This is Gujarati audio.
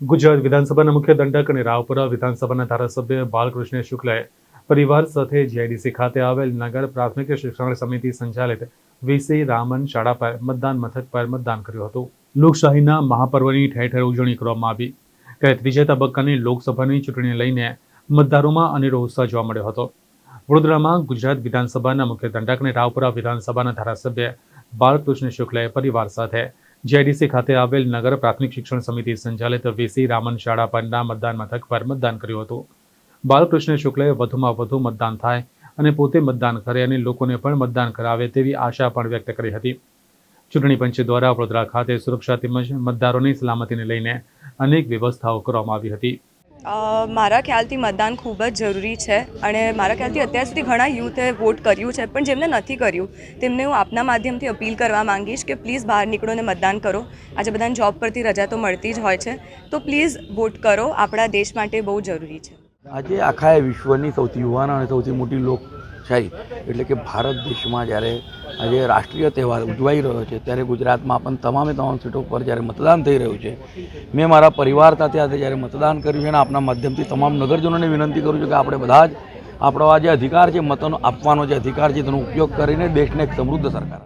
ગુજરાત વિધાનસભાના મુખ્ય દંડક અને રાવપુરા વિધાનસભાના ધારાસભ્ય બાલકૃષ્ણ શુક્લાએ પરિવાર સાથે જીઆઈડીસી ખાતે આવેલ નગર પ્રાથમિક શિક્ષણ સમિતિ સંચાલિત વીસી રામન શાળા પર મતદાન મથક પર મતદાન કર્યું હતું. લોકશાહીના મહાપર્વની ઠેર ઠેર ઉજવણી કરવામાં આવી. ત્યારે ત્રીજા તબક્કાની લોકસભાની ચૂંટણી લઈને મતદારોમાં અનેરો ઉત્સાહ જોવા મળ્યો હતો. વડોદરામાં ગુજરાત વિધાનસભાના મુખ્ય દંડક અને રાવપુરા વિધાનસભાના ધારાસભ્ય બાલકૃષ્ણ શુક્લાએ પરિવાર સાથે જીઆઈડીસી ખાતે આવેલ નગર પ્રાથમિક શિક્ષણ સમિતિ સંચાલિત વીસી રામન શાળા પરના મતદાન મથક પર મતદાન કર્યું હતું. બાલકૃષ્ણ શુક્લએ વધુમાં વધુ મતદાન થાય અને પોતે મતદાન કરે અને લોકોને પણ મતદાન કરાવે તેવી આશા પણ વ્યક્ત કરી હતી. ચૂંટણી પંચ દ્વારા વડોદરા ખાતે સુરક્ષા તેમજ મતદારોની સલામતીને લઈને અનેક વ્યવસ્થાઓ કરવામાં આવી હતી. મારા ખ્યાલથી મતદાન ખૂબ જ જરૂરી છે અને મારા ખ્યાલથી અત્યાર સુધી ઘણા યુથે વોટ કર્યું છે, પણ જેમને નથી કર્યું, તેમને હું આપના માધ્યમથી અપીલ કરવા માંગીશ કે પ્લીઝ બહાર નીકળો અને મતદાન કરો. આજે બધાને જોબ પરથી રજા તો મળતી જ હોય છે, તો પ્લીઝ વોટ કરો. આપણા દેશ માટે બહુ જરૂરી છે. આજે આખા વિશ્વની સૌથી યુવાન અને સૌથી મોટી લોકશાહી. એટલે કે ભારત દેશમાં જ્યારે આજે રાષ્ટ્રીય તહેવાર ઉજવાઈ રહ્યો છે, ત્યારે ગુજરાતમાં પણ તમામે તમામ સીટો પર જ્યારે મતદાન થઈ રહ્યું છે, મેં મારા પરિવાર સાથે આજે જ્યારે મતદાન કર્યું છે અને આપના માધ્યમથી તમામ નગરજનોને વિનંતી કરું છું કે આપણે બધા જ આપણો આ જે અધિકાર છે, મતનો આપવાનો જે અધિકાર છે, તેનો ઉપયોગ કરીને દેશને એક સમૃદ્ધ સરકાર